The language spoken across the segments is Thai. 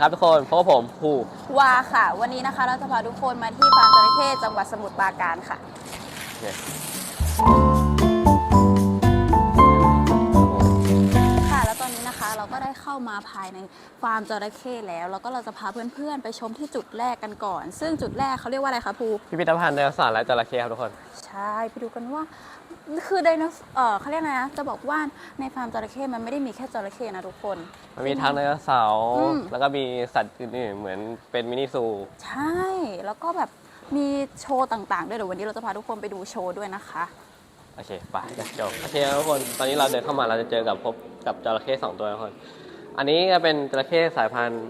สวัสดีครับทุกคนพบกับผมภูวาค่ะ วันนี้นะคะเราจะพาทุกคนมาที่ฟาร์มจระเข้จังหวัดสมุทรปราการค่ะเนี่ยค่ะ แล้วตอนนี้นะคะเราก็ได้เข้ามาภายในฟาร์มจระเข้แล้ว แล้วก็เราจะพาเพื่อนๆ ไปชมที่จุดแรกกันก่อน ซึ่งจุดแรกเขาเรียกว่าอะไรคะภู พิพิธภัณฑ์ไดโนเสาร์และจระเข้ครับทุกคน ใช่ ไปดูกันว่า คือไดโนเสาร์เออเขาเรียกอะไรนะจะบอกว่าในฟาร์มจระเข้มันไม่ได้มีแค่จระเข้นะทุกคน มันมีทั้งไดโนเสาร์อืม แล้วก็มีสัตว์อื่นๆเหมือนเป็นมินิซู ใช่ แล้วก็แบบมีโชว์ต่างๆ ด้วยเดี๋ยววันนี้เราจะพาทุกคนไปดูโชว์ด้วยนะคะ โอเคไปจบโอเคครับทุกคน ตอนนี้เราเดินเข้ามาเราจะเจอกับพบกับจระเข้สองตัวทุกคน อันนี้จะเป็นจระเข้สายพันธุ์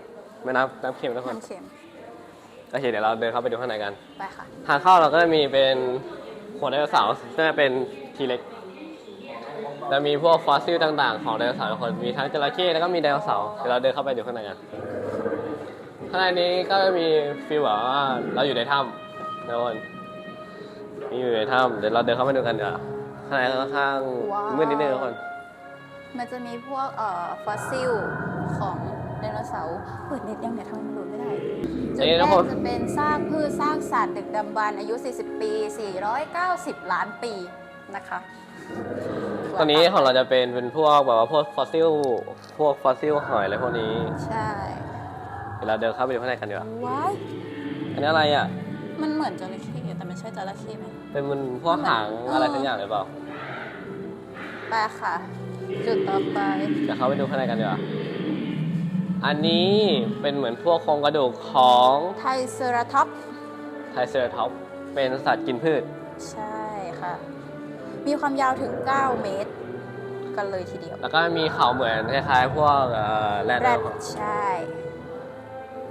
แม่น้ำน้ำเค็มทุกคนน้ำเค็มโอเคเดี๋ยวเราเดินเข้าไปดูข้างในกัน ไปค่ะ ทางเข้าเราก็จะมีเป็นหัวไดโนเสาร์ซึ่งจะเป็น ทีเล็กจะมีพวกฟอสซิลต่าง ๆ ของไดโนเสาร์ทุกคนมีทั้งจระเข้แล้วก็มีไดโนเสาร์เดี๋ยวเราเดินเข้าไปดูข้างในกันข้างในนี้ก็จะมีฟีลแบบว่าเราอยู่ในถ้ำนะทุกคนมีอยู่ในถ้ำเดี๋ยวเราเดินเข้าไปดูกันเดี๋ยวาข้างในค่อนข้างว้าว มืดนิดนึงทุกคนมันจะมีพวกเอ่อฟอสซิลของไดโนเสาร์เปิดเน็ตยังเนี่ยทำไมมันโหลดไม่ได้จุดนี่แรทุกกคนจะเป็นซากพืชซากสัตว์ดึกดำบรรพ์อายุ 40 ปี 490 ล้านปี นะคะตัวนี้ของเราจะเป็นเป็นพวกแบบว่าพวกฟอสซิลพวกฟอสซิลหอยอะไรพวกนี้ใช่เดี๋ยวเราเดินเข้าไปดูข้างในกันดีกว่าว้ายอันนี้อะไรอะมันเหมือนจระเข้แต่ไม่ใช่จระเข้ไหม เป็นมันพวกหางเออออะไรสักอย่างหรือเปล่าไปค่ะ จุดต่อไปเดี๋ยวเข้าไปดูข้างในกันดีกว่าอันนี้เป็นเหมือนพวกโครงกระดูกของไทเซอราท็อปไทรเซอร์ท็อปเป็นสัตว์กินพืช ใช่ค่ะ มีความยาวถึง 9 เมตร กันเลยทีเดียวแล้วก็มีเขาเหมือนคล้ายๆพวกเอ่อแรดแรดนะครับใช่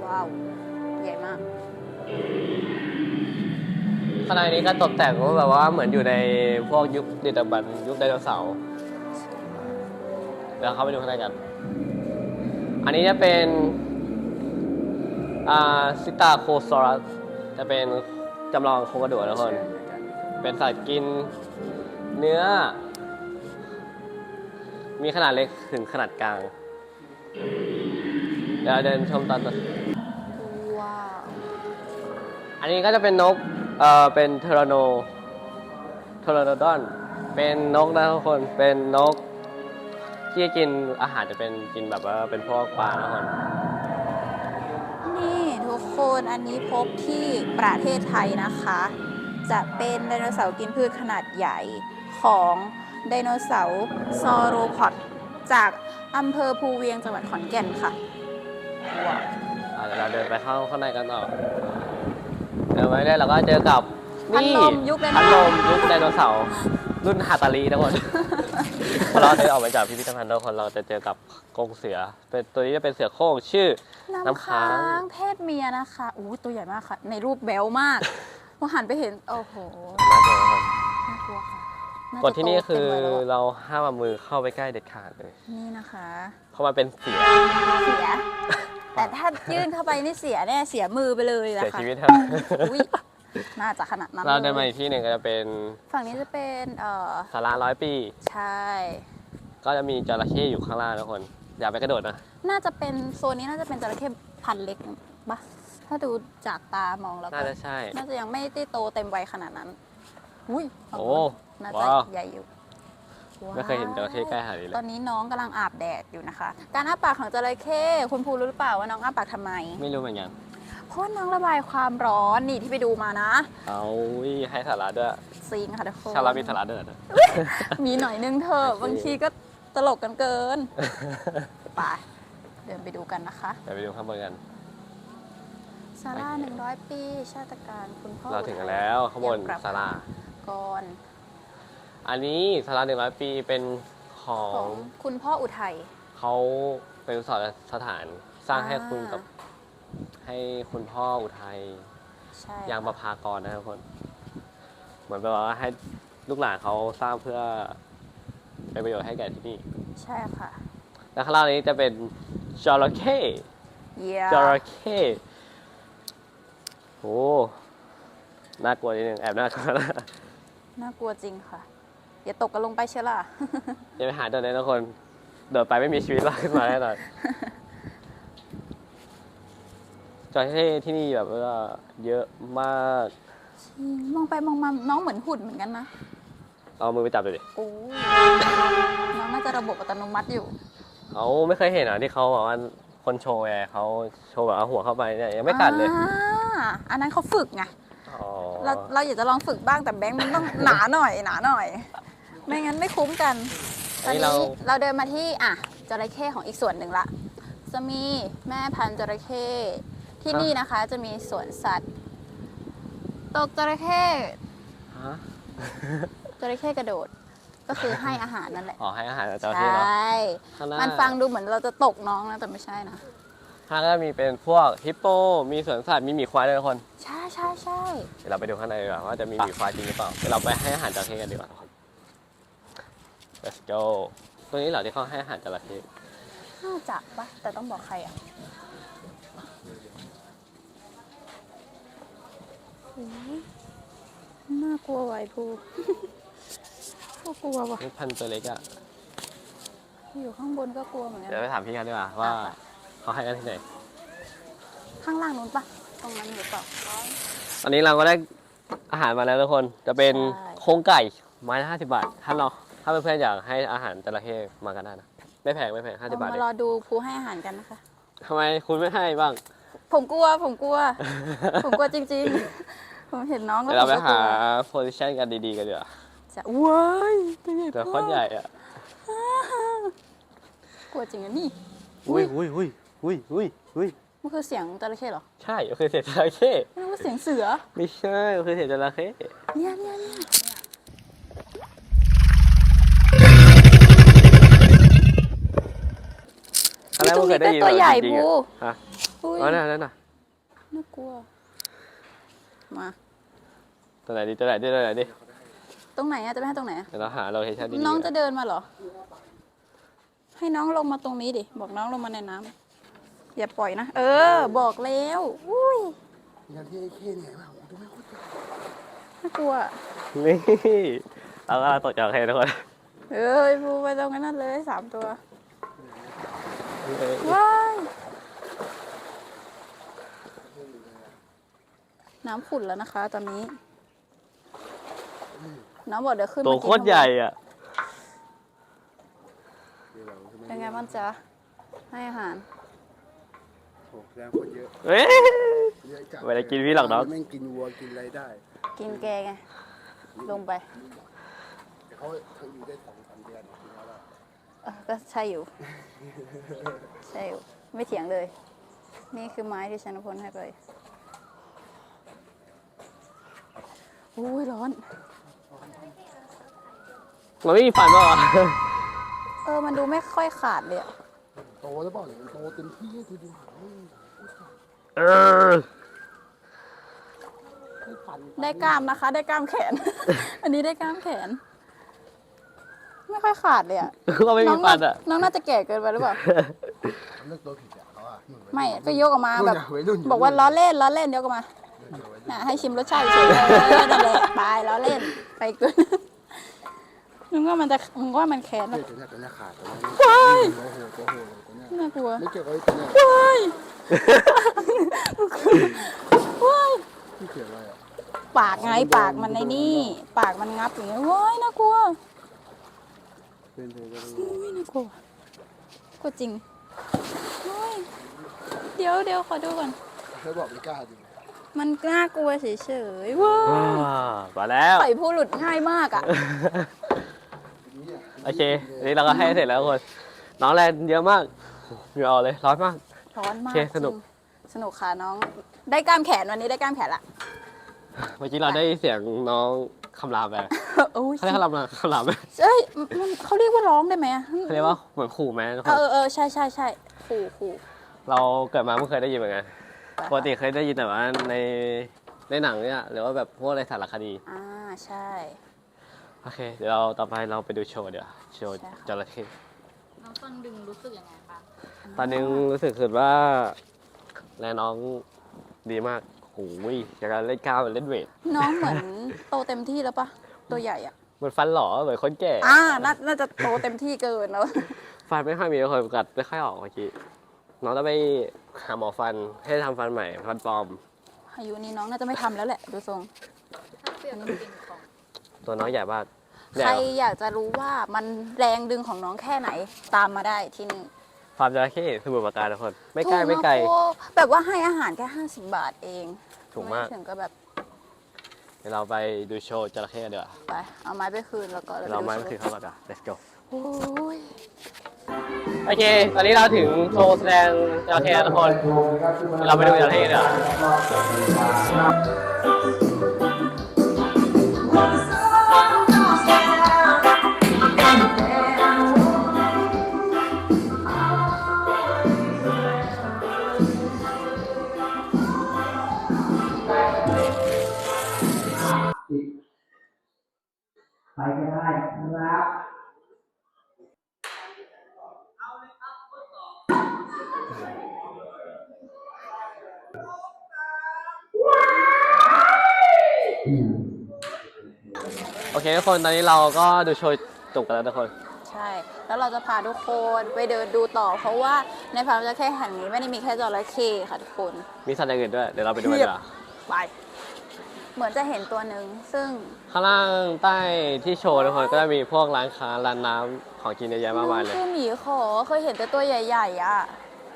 ว้าว ใหญ่มาก ข้างในนี้ก็ตกแต่งว่าแบบว่าเหมือนอยู่ในพวกยุคดึกดำบรรพ์ยุคไดโนเสาร์เดี๋ยวเข้าไปดูข้างในกัน อันนี้จะเป็นอ่าซิตาโคซอรัสจะเป็นจำลองโครงกระดูกนะทุกคน เป็นสัตว์กิน เนื้อ มีขนาดเล็กถึงขนาดกลาง เดี๋ยวเดินชมตอนต่อว้าว อันนี้ก็จะเป็นนก เอ่อ เป็นเทอร์โนเทอร์โนดอน เป็นนกนะทุกคน เป็นนก ที่กินอาหารจะเป็นกินแบบว่าเป็นพวกปลานะทุกคน นี่ทุกคนอันนี้พบที่ประเทศไทยนะคะ จะเป็นไดโนเสาร์กินพืชขนาดใหญ่ ของไดโนเสาร์ซอโรพอดจากอำเภอภูเวียงจังหวัดขอนแก่นค่ะว้าวอะเดี๋ยวเราเดินไปเข้าข้างในกันต่อเดินไปได้เราก็เจอกับพัดนี่ลมยุคไดโนพัดลมยุคไดโนเสาร์รุ่นฮาตาลีทุกคนพอเราเดินออกไปจากพิพิธภัณฑ์ทุกคนเราจะเจอกับกรงเสือ เป็นตัวนี้จะเป็นเสือโคร่งชื่อ น้ำน้ำค้าค้าง งเพศเมียนะคะอู้ตัวใหญ่มากค่ะ ในรูปแบลมากพอหันไปเห็น โอ้โห น่ากลัวทุกคนน่ากลัวค่ะา กฎที่นี่คือโตเต็มวัยแล้วอะเราห้ามเอามือเข้าไปใกล้เด็ดขาดเลย นี่นะคะ เพราะมันเป็นเสือเสีย แต่ถ้ายื่นเข้าไปนี่เสียแน่เสียมือไปเลยนะเสียคะชีวิตเถอะอุ้ยน่าจะขนาดนั้นเราเดินลมายอีกที่หนึ่งก็จะเป็นฝั่งนี้จะเป็นเอ่อศาลาร้อยปี ใช่ ก็จะมีจระเข้อยู่ข้างล่างทุกคน อย่าไปกระโดดนะ น่าจะเป็นโซนนี้น่าจะเป็นจระเข้พันธุ์เล็กปะถ้าดูจากตามองแล้วก็น่าจะใช่ น่าจะยังไม่ได้โตเต็มวัยขนาดนั้น อุ้ยโอ้ น่าจะว้าว ใหญ่อยู่ไม่เคยเห็นจระเข้ใกล้ขนาดนี้เลตอย นนี้น้องกำลังอาบแดดอยู่นะคะ การอ้าปากของจระเข้คุณภูรู้หรือเปล่าว่าน้องอ้าปากทำไม ไม่รู้เหมือนกัน เพราะว่าน้องระบายความร้อนนี่ที่ไปดูมานะเอาวิให้สาระด้วยซิงค่ะทุกคนชาวเรามีสาระด้วยนะมีหน่อยนึงเถอะโอเคบางทีก็ตลกกันเกินไปเดินไปดูกันนะคะ เดี๋ยวไปดูข้างบนกัน ซาร่าหนึ่งร้อยปี ชาติการคุณพ่อเราถึงกันแล้วข้างบนยังกลัศาลาก่อน อันนี้ศาลาหนึ่งร้อยปีเป็นขอของงคุณพ่ออุทัย เขาเป็นสอนสถานสร้างให้อ่าคุณกับ ให้คุณพ่ออุทัยใช่ยางประภากรนะครับทุกคน เหมือนแบบว่าให้ลูกหลานเขาสร้างเพื่อเป็นประโยชน์ให้แก่ที่นี่ ใช่ค่ะแล้วข้างล่างนี้จะเป็นจระเข้เยี่ยจระเข้โอ้น่ากลัวนิดนึงแอบน่ากลัวนะ น่ากลัวจริงค่ะ อย่าตกกันลงไปเชียวล่ะ อย่าไปหาตัวนี้ทุกคน โดดไปไม่มีชีวิตรอดขึ้นมาแน่นอนจระเข้ที่นี่แบบว่าเยอะมากจริงมองไปมองมาน้องเหมือนหุ่นเหมือนกันนะ เอามือไปจับดูดิ โอ้ยน้องน่าจะระบบอัตโนมัติอยู่ เอาไม่เคยเห็นเหรอะที่เขาบอกว่าคนโชว์ไงเขาโชว์แบบเอาหัวเข้าไปเนี่ยยังไม่กัดเลย อ่า อันนั้นเขาฝึกไง อ๋อ เราเราอยากจะลองฝึกบ้างแต่แบงค์มันต้องหนาหน่อยหนาหน่อย ไม่งั้นไม่คุ้มกัน ตอนนี่นี้เราเราเดินมาที่อะจระเข้ของอีกส่วนหนึ่งละ จะมีแม่พันธุ์จระเข้ที่นี่นะคะ จะมีสวนสัตว์ ตกจระเข้ฮะจระเข้กระโดด ก็คือให้อาหารนั่นแหละอ๋อให้อาหารจระใชเข้เนาะ่ข้างหน้ามันฟังดูเหมือนเราจะตกน้องนะแต่ไม่ใช่นะข้างหน้าก็มีเป็นพวกฮิปโป มีสวนสัตว์ มีหมีควายด้วยทุกคน ใช่ใช่ใช่เดี๋ยวเราไปดูข้างในดีกว่าว่าจะมีหมีควายจริงหรือเปล่าเดี๋ยวเราไปให้อาหารจระเข้กันดีกว่าทุกคน let's go ตรงนี้เหรอที่เขาให้อาหารจระเข้น่าจะปะแต่ต้องบอกใครอะโอ้ยน่ากลัวไวะไอ้ภูก็กลัวว่ะนี่พันธุ์ตัวเล็กอะอยู่ข้างบนก็กลัวเหมือนกัน เดี๋ยวไปถามพี่กันดีกว่าว่าอะเขาให้กันที่ไหน ข้างล่างนู้นปะตรงนั้นหรือเปล่าตอนนี้เราก็ได้อาหารมาแล้วทุกคน จะเป็นใช่โครงไก่ไม้ละห้าสิบบาทถ้าเราถ้าเพื่อนๆอยากให้อาหารจระเข้มากันได้นะ ไม่แพงไม่แพงห้าสิบบาทเราเอมางรอดูภูให้อาหารกันนะคะ ทำไมคุณไม่ให้บ้าง ผมกลัว ผมกลัว ผมกลัวจริงๆ ผมเห็นน้องแล้วเดี๋ยวผเรามไปก็กลัหาวโพซิชันกันดีๆกันเดี๋ยวาจะว้ายตัวใหญ่ตัวโคตรใหญ่อะกลัวจริงอะนี่ อุ้ยอุ้ยอุ้ยอุ้ยอุ้ยอุ้ยมันคือเสียงจระเข้เหรอใช่มันคือเศษจระเข้ไม่รู้ว่าเสียงเสือ ไม่ใช่มันคือเศษจระเข้เนี่ยเนี่ยเนี่ย ครั้งแรกผมเคยได้ยินตัวใหญ่จริงๆภูอะฮะอุ้ยอ๋อนั่นนั่นน่ะน่ากลัว มา ตัวไหนดีตัวไหนดีตัวไหนดีตรงไหนอะจะไปให้ตรงไหนอะเดี๋ยวเราหาโลเคชั่นดีๆน้องจะกันเดินมาเหรอ ให้น้องลงมาตรงนี้ดิ บอกน้องลงมาในน้ำอย่าปล่อยนะ เออ บอกแล้วอุ้ยอย่างที่ไอ้เข้เนี่ยว่าดูไม่ค่อยน่ากลัว นี่เราก็ตกจระเข้ทุกคนเอ้ยภูไปตรงนั้นเลยสามตัว ว้ายน้ำขุ่นแล้วนะคะ ตอนนี้ น้องบอกเดี๋ยวขึ้นตัวมากินโคตรใหญ่อะเป็นไงบ้างจ๊ะ ให้อาหารโอ้แรงคนเยอะเอ้ย เยอะจัดไม่ได้กินพี่หรอกน้องแม่งกินวัวกินอะไรได้กินแกไง ลงไป แต่เขาเขาอยู่ได้สองสามเดือนกินแล้วอะ เออก็ใช่อยู่ ใช่อยู่ไม่เถียงเลย นี่คือไม้ที่ชนพลให้ไปอุ้ยร้อน มันไม่มีฟันป่าวะเออ มันดูไม่ค่อยขาดเลยอะโตแล้วเปล่าเนี่ยมันโตเต็มที่คือดูหางเออไม่ฟันได้กล้ามนะคะ ได้กล้ามแขน อันนี้ได้กล้ามแขน ไม่ค่อยขาดเลยอะก็ไม่มีฟันอะน้องน่าจะแก่เกินไปหรือเปล่าเลือกตัวผิดอะเขาอะหนุ่ไม่ก็ยกออกมาแบบรุ่นอะวัยรุ่นยู่บอกว่าล้อเล่นล้อเล่นยกออกมา น่ะให้ชิมรสชาติเฉยๆเออนั่นแหละไปล้อเล่นไปกูนึกว่ามันจะมึงว่ามันแค้นเฮ้อะยตัวเนี้ยตัวเนี้ยขาดตัวเนี้ยว้ายตัวโหดตัวโหดตัวเนี้ยน่ากลัว ไม่เกี่ยวกับไอ้ตัวเนี้ยว้ายว้ายไม่เกี่ยวอะไรอะปากไงปากมันในนี่ ปากมันงับอย่างเงี้ยว้ายน่ากลัว เป็นไปได้อุ้ยน่ากลัวกลัวจริงว้ายเดี๋ยวเดี๋ยวขอดูก่อนเขาบอกไม่กล้าดิมันน่ากลัวเฉยๆว้าว้าวมาแล้ว ปล่อยผู้หลุดง่ายมากอะ โอเคอันนี้เราก็ให้เสร็จแล้วทุกคน น้องแรงเยอะมากเหงื่อออกเลย ร้อนมาก ร้อนมากโอเคสนุก จริงสนุกค่ะน้อง ได้กล้ามแขนวันนี้ได้กล้ามแขนละ เมื่อกี้เราได้เสียงน้อง คำรามไปโอ้ยเขาเรียกคำรามนะคำรามไหมเอ้ยมันเขาเรียกว่าร้องได้ไหมอะเขาเรียกว่าเหมือนขู่ไหมทุกคเอนอเออเออใช่ใช่ใช่ขู่ขู่เราเกิดมาไม่เคยได้ยินเหมือนกันปกติเคยได้ยินแต่ว่าในในหนังเนี่ยหรือว่าแบบพวกในสารคดีอ่าใช่ โอเค เดี๋ยวเราต่อไปเราไปดูโชว์เดี๋ยวาโชว์ใช่ค่ะ จระเข้น้องต้นดึงรู้สึกยังไงบ้างตอนนี้รู้สึกคือว่าแรงน้องดีมาก โอ้ยจากการเล่นกล้ามเล่นเวทน้องเหมือนโตเต็มที่แล้วปะตัวใหญ่อะเหมือนฟันหล่อเหมือนคนแก่อ่าน่าน่าจะโตเต็มที่เกินแล้ว ฟันไม่ค่อยมีคนกัดไม่ค่อยออกเมื่อกี้น้องต้องไปหาหมอฟันให้ทำฟันใหม่ฟันปลอม อายุนี้น้องน่าจะไม่ทำแล้วแหละดูทรงตัวน้องใหญ่มากใหใคญ่รอยากจะรู้ว่ามันแรงดึงของน้องแค่ไหนตามมาได้ที่นี่ฟาร์มจระเข้สมุทรปราการทุกคน ไม่ใกล้ถูไม่ไกล นะโอ้แบบว่าให้อาหารแค่ 50 บาทเอง ถูกมาก ไถึงก็แบบเดี๋ยวเราไปดูโชว์จระเข้กันดีกว่าไปเอาไม้ไปคืนแล้วก็เดี๋ยวเรามาก็คือเข้ามาจ้ะ let's go โอ้ยโอเค ตอนนี้เราถึงโชว์แสดงจระเข้แล้วทุกคนเราไปดูจระเข้กันดีกว่า ทุกคนตอนนี้เราก็ดูโชว์จบกันแล้วทุกคน ใช่ แล้วเราจะพาทุกคนไปเดินดูต่อ เพราะว่าในฟาร์มจระเข้แห่งนี้ไม่ได้มีแค่จระเข้ค่ะทุกคน มีสัตว์อย่างอื่นด้วย เดี๋ยวเราไปดูกันดีกว่าไป เหมือนจะเห็นตัวหนึ่งซึ่งข้างล่างใต้ที่โชว์ทุกคนก็จะมีพวกร้านค้าร้านน้ำของกินเยอะแยะมากมายเลย คือหมีขอเคยเห็นแต่ตัวใหญ่ๆอะ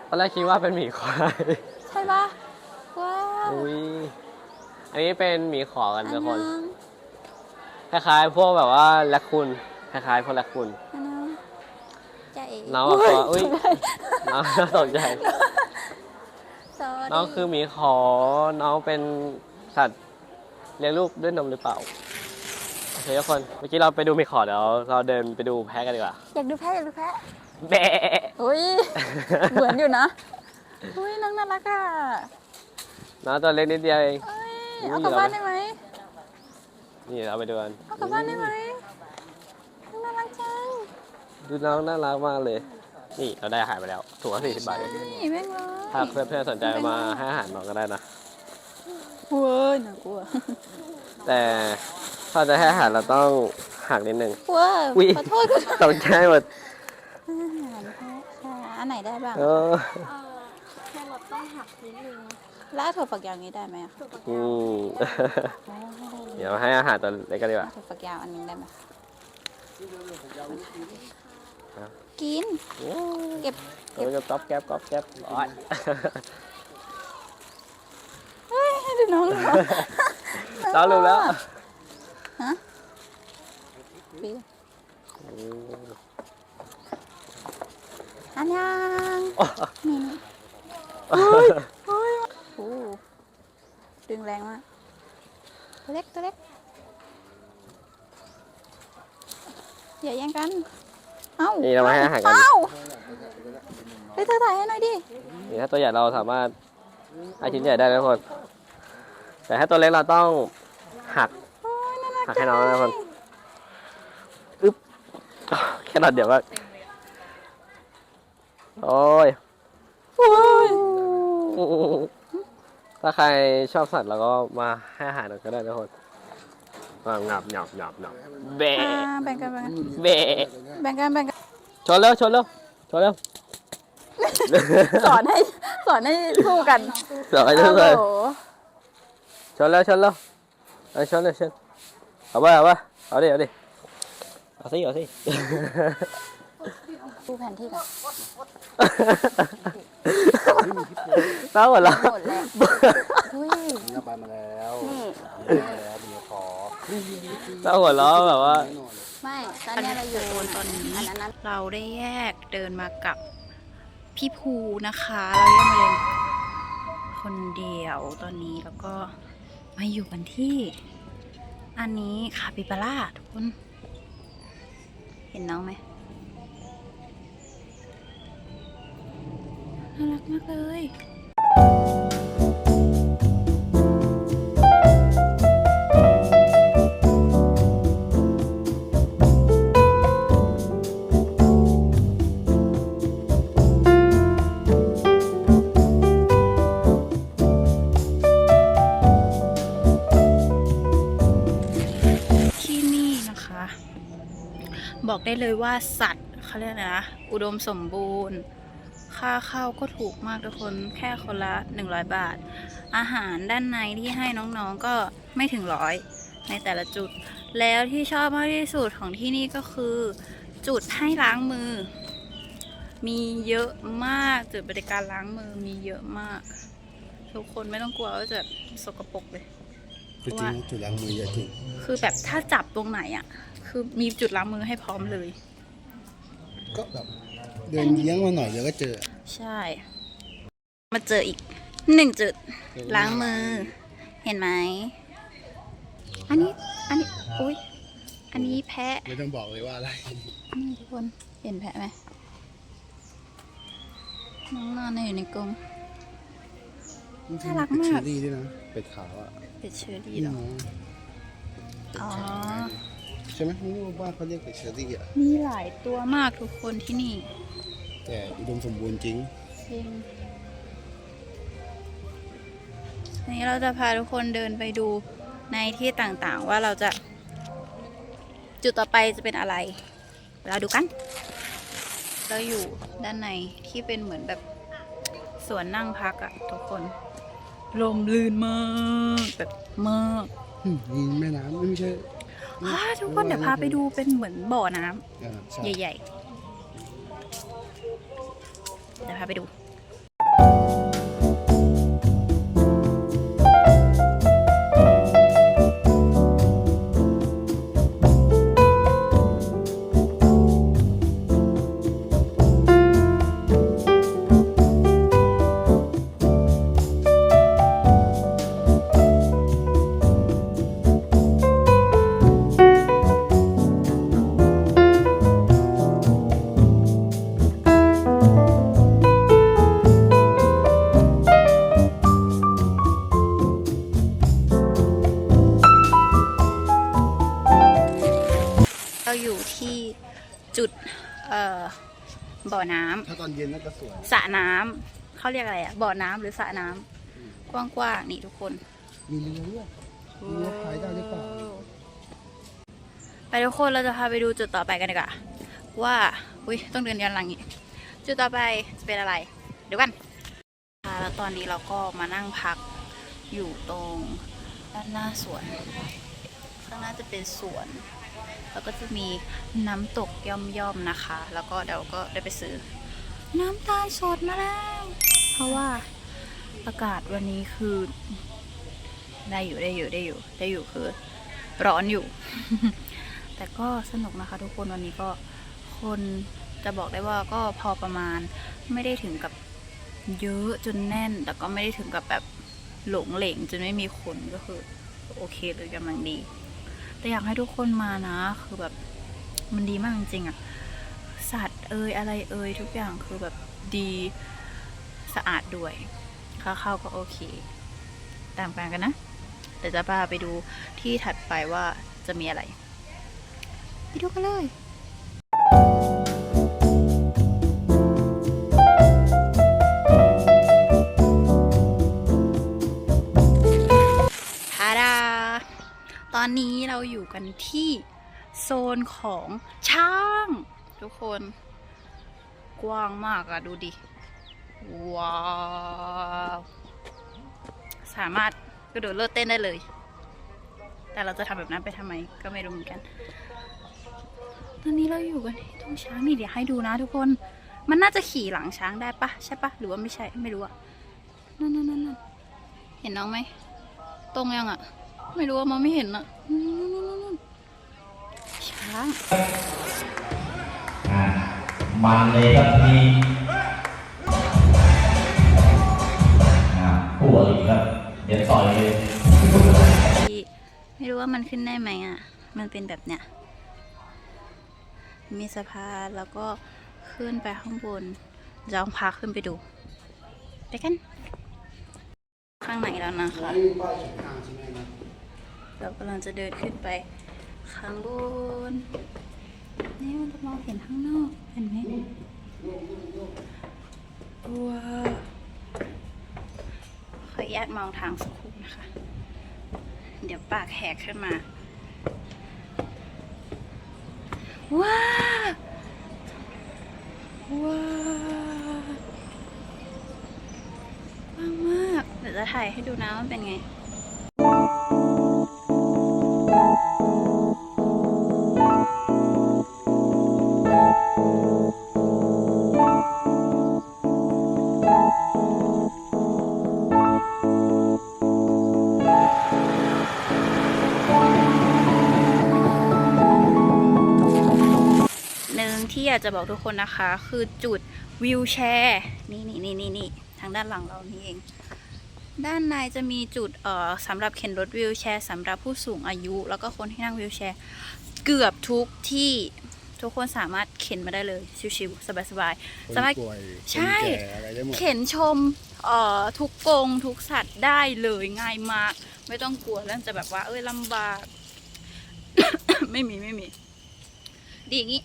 ตอนแรกคิดว่าเป็นหมีควาย ใช่ปะว้าว อุ้ย อันนี้เป็นหมีขอกันอันทุกคนนั้น คล้ายๆพวกแบบว่าแรคคูนคล้ายๆพวกแรคคูนอันนั้นใจเอ๋น้องบอกว่าอุ๊ยน้องตกใจ Sorry น้องคือหมีขอน้องเป็นสัตว์เลี้ยงลูกด้วยนมหรือเปล่าโอเคทุกคนเมื่อกี้เราไปดูหมีขอเดี๋ยวเราเดินไปดูแพะกันดีกว่าอยากดูแพะอยากดูแพะแบะอุ้ยเหมือนอยู่นะอุ้ยน้องน่ารักอะน้องตัวเล็กนิดเดียวเองเอ้ยอุ้ยเอากลับเราบ้านได้ไหม นี่เราไปดูกันเอากลับบ้านได้ไหมน้องน่ารักจังดูน้องน่ารักมากเลย นี่เราได้อาหารไปแล้วถุงละสี่สิบบาทเองนี่แม่งเลยถ้าเพื่อนๆสนใจมาให้อาหารน้องก็ได้นะเว้ยน่ากลัวแต่ถ้าจะให้อาหารเราต้องหักนิดนึงว้าอุ๊ยขอโทษขอโทษตกใจหมดอาหารแพะค่ะอันไหนได้บ้างเออแครอทต้องหักนิดนึง แล้วถั่วฝักยาวนี้ได้ไหมอะอืมอ๋อไม่ได้เลยเดี๋ยวให้อาหารตัวเล็กกันดีกว่า ถั่วฝักยาวอันนึงได้ไหมฮะกิน เก็บเดี๋ยวจะก๊อบแก๊บก๊อบแก๊บโอ๊ยเฮ้ยให้ดูน้องดูน้อง เราลืมแล้วฮะปีอันยังนี่นี่เฮ้ยเฮ้ยโอ้ดึงแรงมาก ตัวเล็กตัวเล็ก อย่าแย่งกัน เอ้านี่เรามาให้อาหารกัน เอ้าไปเธอถ่ายให้หน่อยดิ นี่ถ้าตัวใหญ่เราสามารถให้ชิ้นใหญ่ได้นะทุกคน แต่ถ้าตัวเล็กเราต้องหัก โอ้ยน่ารักหักให้น้องนะทุกคนอึ๊บแค่นัดเดียวก็โอ้ย โอ้ย ถ้าใครชอบสัตว์เราก็มาให้อาหารเราก็ได้นะทุกคนมางับหยับหยับหยับเบะอ่าแบ่งกันแบ่งกันเบะแบ่งกันแบ่งกันชนแล้วชนแล้วชนแล้วสอนให้สอนให้สู้กันสอนให้ทุกคนโอ้โหชนแล้วชนแล้วเอาชนเลยชนเอาไปเอาไปเอาดิเอาดิเอาสิเอาสิ ดูแผนที่กัน น้าหมดแล้วหมดแล้วอุ้ยมีระบายมาแล้วนี่มาแล้วมีขอน้าหัวเราะแบบว่าแน่นอนเลยไม่ตอนนี้เราอยู่โซนตอนนี้อันนั้นนะเราได้แยกเดินมากับพี่ภูนะคะ เราแยกมาเดินคนเดียวตอนนี้แล้วก็มาอยู่กันที่ อันนี้คาปิบาร่าทุกคน เห็นน้องไหม น่ารักมากเลยที่นี่นะคะบอกได้เลยว่าสัตว์เขาเรียกนะ อุดมสมบูรณ์ ค่าเข้าก็ถูกมากทุกคนแค่คนละ 100 บาท อาหารด้านในที่ให้น้องๆก็ไม่ถึงร้อยในแต่ละจุด แล้วที่ชอบมากที่สุดของที่นี่ก็คือ จุดให้ล้างมือ มีเยอะมากจุดบริการล้างมือมีเยอะมาก ทุกคนไม่ต้องกลัวว่าจะสกปรกเลยจริงๆจุดล้างมือเยอะจริงคือแบบถ้าจับตรงไหนอะ คือมีจุดล้างมือให้พร้อมเลย ก็แบบเดินเลี้ยงมาหน่อยเดี๋ยวก็เจอ ใช่ มาเจออีกหนึ่งจุด ล้างมือ เห็นไหม อันนี้ อันนี้ อุ้ย อันนี้แพะ ไม่ต้องบอกเลยว่าอะไร นี่ทุกคน เห็นแพะไหม น้องนอนอยู่ในกรงน่ารักมาก เป็ดเชอรี่ด้วยนะ เป็ดขาวอะ เป็ดเชอรี่นี่เหรอนะอ๋อ ใช่ไหมไม่รู้ว่าบ้านเขาเรียกเป็ดเชอรี่อะ มีหลายตัวมากทุกคนที่นี่ แต่อุดมสมบูรณ์จริง จริงทีนี้เราจะพาทุกคนเดินไปดูในที่ต่างๆ ว่าเราจะ จุดต่อไปจะเป็นอะไร เราดูกัน เราอยู่ด้านในที่เป็นเหมือนแบบสวนนั่งพักอะทุกคนลมลื่นมากแบบมากอืมมีแม่น้ำไม่ใช่อ่าทุกคนเดี๋ยวพาไปดูเป็นเหมือนบ่อน้ำอ่าใช่ใหญ่ๆ เดี๋ยวพาไปดู น้ำถ้าตอนเย็นน่าจะสวยสระน้ำเขาเรียกอะไรอะบ่อน้ำหรือสระน้ำกว้างๆนี่ทุกคน มีเรือด้วยมีเรือพายได้หรือเปล่า ไปทุกคนเราจะพาไปดูจุดต่อไปกันดีกว่าว่าอุ้ยต้องเดินย้อนหลังอีกจุดต่อไปจะเป็นอะไรเดี๋ยวกันค่ะแล้วตอนนี้เราก็มานั่งพักอยู่ตรงด้านหน้าสวนข้างหน้าจะเป็นสวน แล้วก็จะมีน้ำตกย่อมๆนะคะ แล้วก็เดี๋ยวก็ได้ไปซื้อ น้ำตาลสดมาแล้ว เพราะว่าอากาศวันนี้คือ ได้อยู่ได้อยู่ได้อยู่ ได้อยู่คือ ร้อนอยู่ แต่ก็สนุกนะคะทุกคนวันนี้ก็คนจะบอกได้ว่าก็พอประมาณไม่ได้ถึงกับเยอะจนแน่น แต่ก็ไม่ได้ถึงกับแบบหลงเหลงจนไม่มีคนก็คือ โอเคเลยกำลังดี แต่อยากให้ทุกคนมานะ คือแบบมันดีมากจริงๆอะสัตว์เอ่ยอะไรเอ่ยทุกอย่างคือแบบดีสะอาดด้วยค่าเข้าก็โอเค ตามกันกันนะเดี๋ยวจะพาไปดูที่ถัดไปว่าจะมีอะไร ไปดูกันเลยท ตอนนี้เราอยู่กันที่โซนของช้าง ทุกคน กว้างมากอะดูดิ ว้าว สามารถกระโดดโลดเต้นได้เลย แต่เราจะทำแบบนั้นไปทำไมก็ไม่รู้เหมือนกัน ตอนนี้เราอยู่กันที่ตรงช้างนี่เดี๋ยวให้ดูนะทุกคน มันน่าจะขี่หลังช้างได้ปะใช่ปะหรือว่าไม่ใช่ไม่รู้อะนั่นนั่นนั่นเห็นน้องไหมตรงยังอะ ไม่รู้ว่ามองไม่เห็นอะนู่นนู่นนู่นนู่นช้างอะมันเลยครับทีนี้อะคู่อริครับ เดี๋ยวต่อยเลยที่ไม่รู้ว่ามันขึ้นได้ไหมอะมันเป็นแบบเนี้ย มีสะพานแล้วก็ขึ้นไปข้างบนจะลองพาขึ้นไปดู ไปกัน ข้างในแล้วนะคะ เรากำลังจะเดินขึ้นไปข้างบน นี่มันจะมองเห็นข้างนอก เห็นไหมว้าวขออนุญาตมองทางสักครู่นะคะ เดี๋ยวปากแหกขึ้นมา ว้าว้ากว้างมาก เดี๋ยวจะถ่ายให้ดูนะว่าเป็นไง อยากจะบอกทุกคนนะคะ คือจุดวิวแชร์นี่นี่นี่นี่นี่ทางด้านหลังเรานี่เอง ด้านในจะมีจุดเอ่อสำหรับเข็นรถวิวแชร์สำหรับผู้สูงอายุ แล้วก็คนที่นั่งวิวแชร์ เกือบทุกที่ทุกคนสามารถเข็นมาได้เลยชิวๆสบายๆสามารถคนป่วยใช่คนแก่อะไรได้หมดเข็นชมเอ่อทุกกรงทุกสัตว์ได้เลยง่ายมาก ไม่ต้องกลัวเรื่องจะแบบว่า เอ้ยลำบาก ไม่มีไม่มี ดีอย่างนี้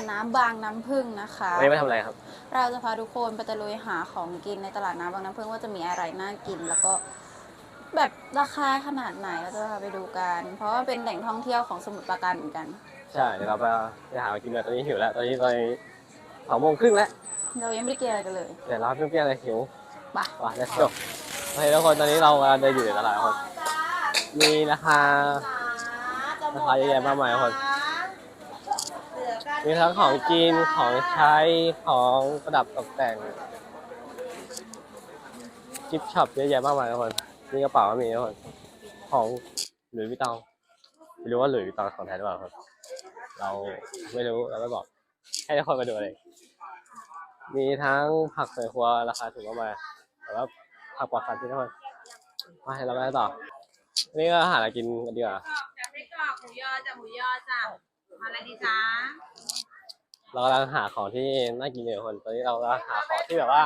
ดน้ำบางน้ำพึ่งนะคะ วันนี้มาทำอะไรครับ เราจะพาทุกคนไปตะลุยหาของกินในตลาดน้ำบางน้ำพึ่งว่าจะมีอะไรน่ากิน แล้วก็แบบราคาขนาดไหนเราจะพาไปดูกัน เพราะว่าเป็นแหล่งท่องเที่ยวของสมุทรปราการเหมือนกัน ใช่เดี๋ยวเราไปไปหาอะไรกินกันตอนนี้หิวแล้ว ตอนนี้ตอนนี้สองโมงครึ่งแล้ว เรายังไม่ได้กินอะไรกันเลยเดี๋ยวเราเปรี้ยวๆเลยหิวไปว่ะ let's go โอเคทุกคนตอนนี้เรากำลังเดินอยู่ในตลาดทุกคน มีราคาราคาเยอะแยะมากมายทุกคน มีทั้งของกินของใช้ของประดับตกแต่งกิฟช็อปเยอะแยะมากมายทุกคนมีกระเป๋าก็มีทุกคนของหลุยส์วิตตองไม่รู้ว่าหลุยส์วิตตองของแท้หรือเปล่าครับเราไม่รู้เราไม่บอก ให้ทุกคนมาดูเลย มีทั้งผักสวนครัวราคาถูกมากมายแต่ว่าผักปลอดสารพิษทุกคนมาให้เราไปต่อ นี่ก็หาอะไรกินกันดีกว่าจับไส้กรอกหมูยอจ้ะหมูยอจ้ะมาอะไรดีจ๊ะ เรากำลังหาของที่น่ากินอยู่ทุกคนตอนนี้เรากำลังหาของที่แบบว่า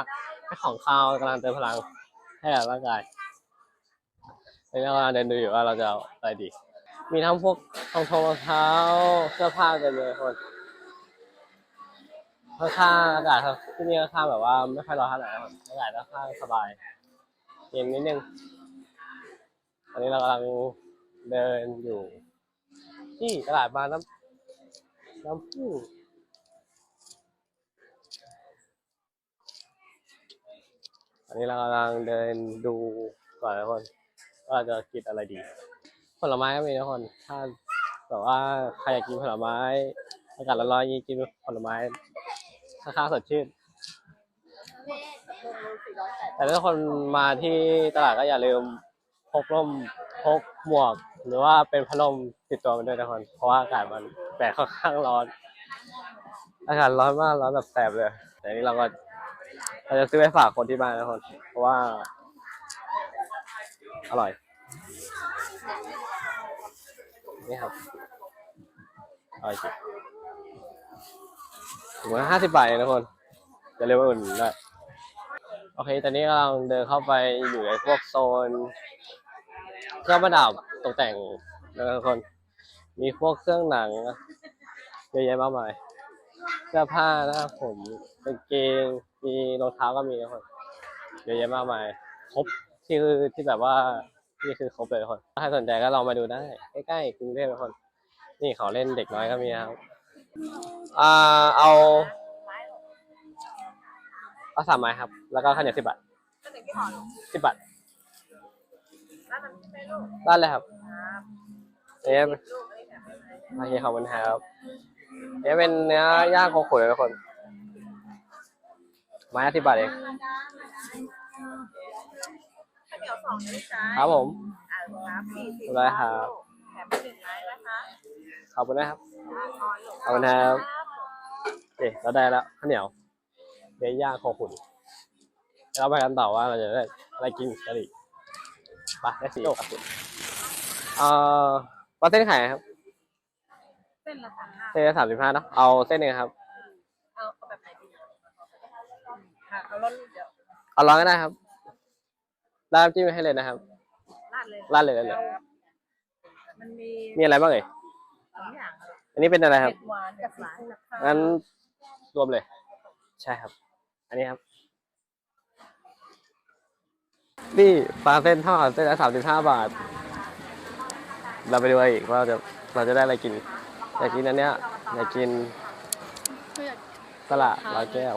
เป็นของคาวกำลังเติมพลังให้กับร่างกายตอนนี้เรากำลังเดินดูอยู่ว่าเราจะเอาอะไรดี มีทั้งพวกรองทงรองเท้าเสื้อผ้าเต็มเลยทุกคนค่อนข้างอากาศที่นี่ค่อนข้างแบบว่าไม่ค่อยร้อนเท่าไหร่ครับอากาศค่อนข้างสบายเย็นนิดนึงตอนนี้เรากำลังเดินอยู่ ที่ตลาดบางน้ำน้ำพึ่งต อนนี้เรากำลังเดินดูก่อนนะทุกคนว่าจะกินอะไรดี ผลไม้ก็มีนะทุกคนถ้าแบบว่าใครอยากกินผลไม้อากาศร้อนๆนี้กินผลไม้ค่อนข้าสดชื่น แต่ถ้าคนมาที่ตลาดก็อย่าลืมพกร่มพกหมวก หรือว่าเป็นพัดลมติดตัวมาด้วยนะคนเพราะว่าอากาศมันแปดค่อนข้างร้อน อากาศร้อนมากร้อนแบบแสบเลยแต่อันนี้เราก็ เราจะซื้อไปฝากคนที่บ้านนะคนเพราะว่า อร่อย นี่ครับอร่อยจริงถุงละห้าสิบบาทเองนะคนจะเรียกว่าอุ่นได้โอเค ตอนนี้กำลังเดินเข้าไปอยู่ในพวกโซนเครื่องประดับตกแต่งนะครับคน มีพวกเครื่องหนังเยอะแยะมากมายเสื้อผ้านะครับผมกางเกง มีรองเท้าก็มีนะคนเยอะแยะมากมาย ครบที่คือที่แบบว่านี่คือครบเลยทุกคน ถ้าใครสนใจก็ลองมาดูได้ใกล้ๆกรุงเทพทุกคน นี่เขาเล่นเด็กน้อยก็มีนะครับอ่าเอาเอาสามไม้ครับ แล้วก็ข้าวเหนียวสิบบาทสิบบาทได้เลยครับเอ๊ะโอเคขอบคุณครับเอ๊ะเป็นเนื้อย่างโคขุนเลยทุกคน ไม้ละสิบบาทเองข้าวเหนียวสองนะจ๊ะครับผมอ่าครับสี่สิบได้ครับแถมหนึ่งไม้นะคะขอบคุณนะครับ ขอบคุณครับโอเคเราได้แล้วข้าวเหนียวเนื้อย่างโคขุนแล้วไปกันต่อว่าเราจะได้อะไรกินกันอีกไปได้สี่กับคุณเอ่อปลาเส้นไข่ครับ เส้นละสามห้าเส้นละสามสิบห้าเนอะเอาเส้นหนึ่งครับ เอาเอาแบบไหนดี ค่ะเอาร้อนเดี๋ยวเอาร้อนก็ได้ครับราดน้ำจิ้มให้เลยนะครับ ราดเลยราดเลยราดเลย มันมีมีอะไรบ้างเอ่ยสองอย่างอันนี้เป็นอะไรครับ เผ็ดหวานกับหวานนะคะงั้นรวมเลย ใช่ครับ อันนี้ครับ นี่ปลาเส้นทอดเส้นละสามสิบห้าบาท เราไปดูอีกว่าเราจะเราจะได้อะไรกินอยากกินอันเนี้ยอยากกินคืออยากสละร้อยแก้ว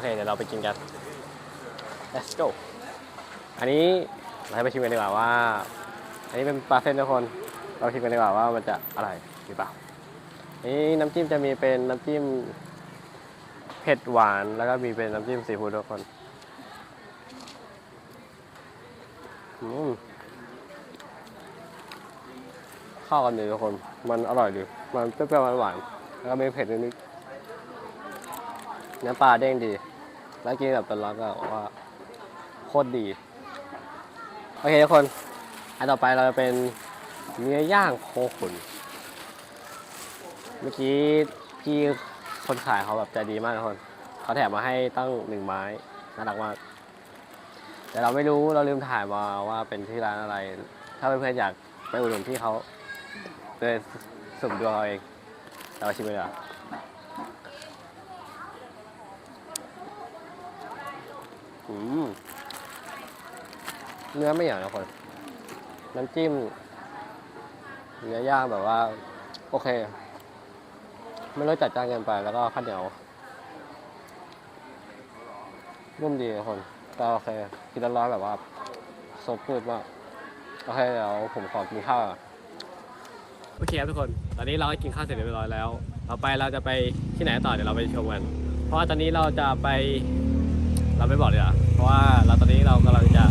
เค เดี๋ยวเราไปกินกัน let's go อันนี้เราให้ไปชิมกันดีกว่าว่า อันนี้เป็นปลาเส้นทุกคน เราชิมกันดีกว่าว่ามันจะอร่อยหรือเปล่า นี่น้ำจิ้มจะมีเป็นน้ำจิ้มเผ็ดหวาน แล้วก็มีเป็นน้ำจิ้มซีฟู้ดทุกคนอืมเข้ากันดีทุกคน มันอร่อยดี มันเปรี้ยวๆหวานๆแล้วก็มีเผ็ดนิดๆเนื้อปลาเด้งดี แล้วกินกับเป็นร้อนก็บอกว่าโคตรดี โอเคทุกคน อันต่อไปเราจะเป็นเนื้อย่างโคขุน เมื่อกี้พี่คนขายเขาแบบใจดีมากทุกคน เขาแถมมาให้ตั้งหนึ่งไม้ น่ารักมาก แต่เราไม่รู้เราลืมถ่ายมาว่าเป็นที่ร้านอะไร ถ้าเพื่อนๆอยากไปอุดหนุนพี่เขาเลยสุ่มดวงเอาเอง เราชิมเลยอะอืม เนื้อไม่อย่างนะคน น้ำจิ้ม เนื้อย่างแบบว่า โอเค ไม่รสจัดจ้านเกินไป แล้วก็ข้าวเหนียวนุ่มดีนะคนก็โอเคกินร้อนๆแบบว่าสดพืดมาก โอเค เดี๋ยวผมขอกินข้าวโอเคครับทุกคน ตอนนี้เราก็กินข้าวเสร็จเรียบร้อยแล้ว ต่อไปเราจะไปที่ไหนต่อเดี๋ยวเราไปชมกัน เพราะว่าตอนนี้เราจะไป เราไม่บอกเลยอะเพราะว่าเราตอนนี้เรากำลังจะ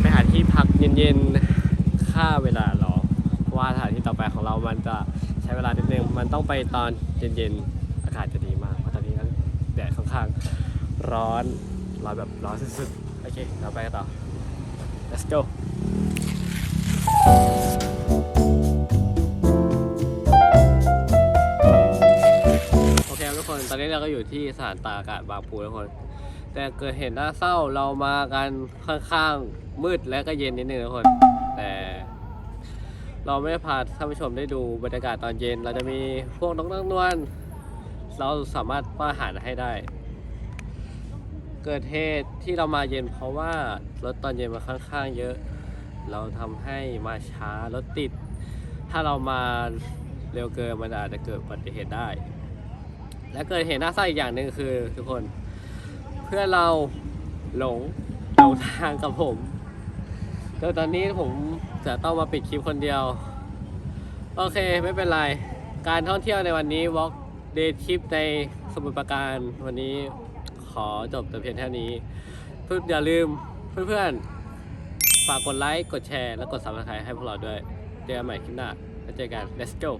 ไปหาที่พักเย็นๆค่าเวลารอเพราะว่าสถานที่ต่อไปของเรามันจะใช้เวลานิดนึงมันต้องไปตอนเย็นๆอากาศจะดีมากเพราะตอนนี้นแดดค่อนข้างร้อนร้อนแบบร้อนสุดๆโอเคเราไปกันต่อ let's go โอเคทุกคน ตอนนี้เราก็อยู่ที่สถานตากอากาศบางปูทุกคน แต่เกิดเหตุน่าเศร้าเรามากันค่อนข้างมืดและก็เย็นนิดนึงทุกคน แต่ เราไม่ได้พาท่านผู้ชมได้ดูบรรยากาศตอนเย็น เราจะมีพวกน้องๆนวลเราสามารถป้อนอาหารให้ได้ เกิดเหตุที่เรามาเย็นเพราะว่ารถตอนเย็นมันค่อนข้างเยอะ เราทำให้มาช้ารถติด ถ้าเรามาเร็วเกินมันอาจจะเกิดอุบัติเหตุได้ และเกิดเหตุน่าเศร้าอีกอย่างหนึ่งคือทุกคน เพื่อเราหลงหลงทางกับผมจนตอนนี้ผมจะต้องมาปิดคลิปคนเดียว โอเคไม่เป็นไร การท่องเที่ยวในวันนี้ Walk Day Trip ในสมุทรปราการวันนี้ขอจบแต่เพียงเท่านี้เพื่อนอย่าลืมเพื่อนๆ ฝากกดไลค์ กดแชร์ และกด subscribe ให้พวกเราด้วย เจอกันใหม่คลิปหน้าแล้วเจอกัน let's go